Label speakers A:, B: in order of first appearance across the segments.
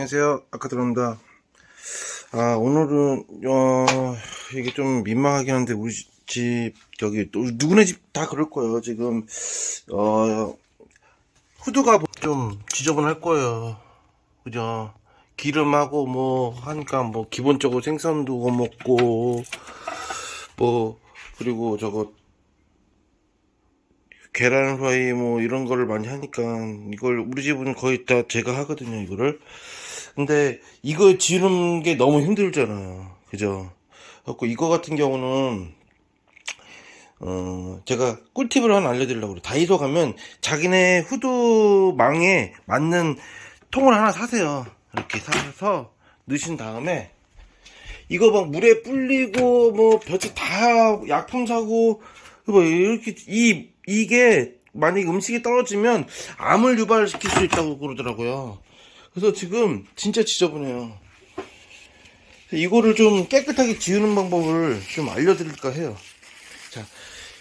A: 안녕하세요. 들어옵니다. 아, 오늘은, 어, 이게 좀 민망하긴 한데, 우리 집, 또 누구네 집 다 그럴 거예요. 지금, 어, 후드가 좀 지저분할 거예요. 그죠? 기름하고 뭐, 하니까 뭐, 기본적으로 생선도 구워 먹고, 뭐, 그리고 저거, 계란 후라이 뭐 이런 거를 많이 하니까 이걸 우리 집은 거의 다 제가 하거든요 이거를 근데 이거 지우는 게 너무 힘들잖아요. 그죠? 그래갖고 이거 같은 경우는 어 제가 꿀팁을 하나 알려드리려고 그래요. 다이소 가면 자기네 후드 망에 맞는 통을 하나 사세요. 이렇게 사서 넣으신 다음에 이거 막 물에 불리고 뭐 볕에 다 약품 사고 뭐 이렇게 이 이게 만약에 음식이 떨어지면 암을 유발시킬 수 있다고 그러더라고요. 그래서 지금 진짜 지저분해요. 이거를 좀 깨끗하게 지우는 방법을 좀 알려드릴까 해요. 자,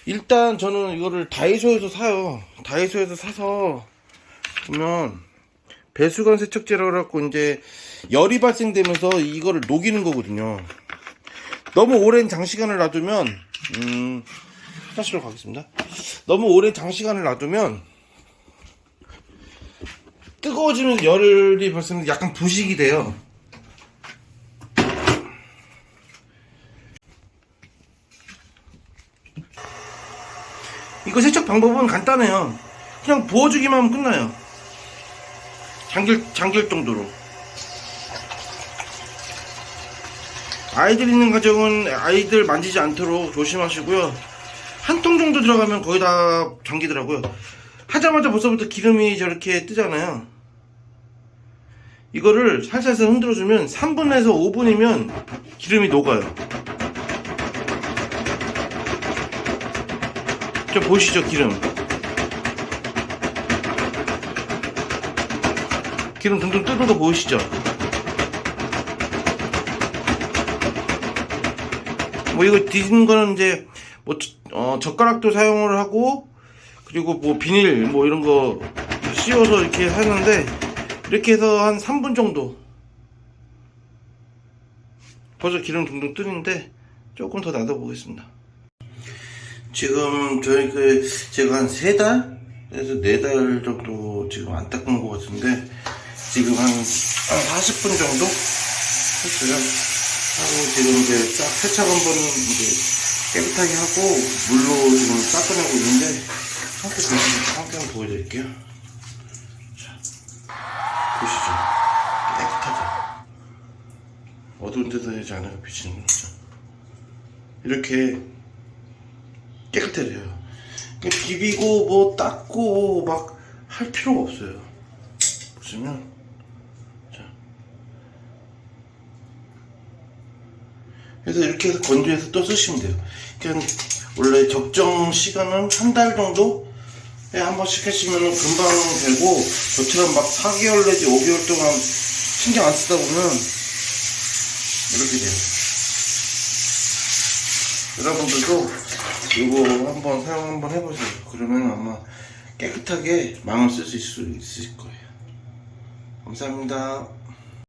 A: 일단 저는 이거를 다이소에서 사요. 다이소에서 사서 보면 배수관 세척제라고 해갖고 이제 열이 발생되면서 이거를 녹이는 거거든요. 너무 오랜 장시간을 놔두면 음 화장실로 가겠습니다. 너무 오랜 장시간을 놔두면 뜨거워지면 열이 발생 약간 부식이 돼요. 이거 세척 방법은 간단해요. 그냥 부어주기만 하면 끝나요. 잠길, 잠길 정도로. 아이들 있는 가정은 아이들 만지지 않도록 조심하시고요. 한 통 정도 들어가면 거의 다 잠기더라고요. 하자마자 벌써부터 기름이 저렇게 뜨잖아요. 이거를 살살살 흔들어주면 3분에서 5분이면 기름이 녹아요. 저 보이시죠, 기름? 기름 둥둥 뜨는 거 보이시죠? 뭐 이거 뒤진 거는 이제 뭐 어, 젓가락도 사용을 하고 그리고 뭐 비닐 뭐 이런 거 씌워서 이렇게 하는데 이렇게 해서 한 3분 정도 벌써 기름 둥둥 뜨는데 조금 더 놔둬 보겠습니다 지금 저희 그 제가 한세 달? 에서 네달 정도 지금 안 닦은 것 같은데 지금 한, 한 40분 정도 했어요 하고 지금 이제 싹 세척 한번 이제 깨끗하게 하고 물로 지금 닦아내고 있는데 함께 보시죠. 함께 한번 보여드릴게요. 자, 보시죠. 깨끗하죠. 어두운 데서 이제 안에가 비치는 거죠. 이렇게 깨끗해져요. 비비고 뭐 닦고 막 할 필요가 없어요. 보시면 자. 그래서 이렇게 해서 건조해서 또 쓰시면 돼요. 그냥 원래 적정 시간은 한 달 정도 한 번씩 하시면 금방 되고 저처럼 막 4개월 내지 5개월 동안 신경 안 쓰다 보면 이렇게 돼요. 여러분들도 이거 한번 사용 한번 해보세요. 그러면 아마 깨끗하게 망을 쓸 수 있을 거예요. 감사합니다.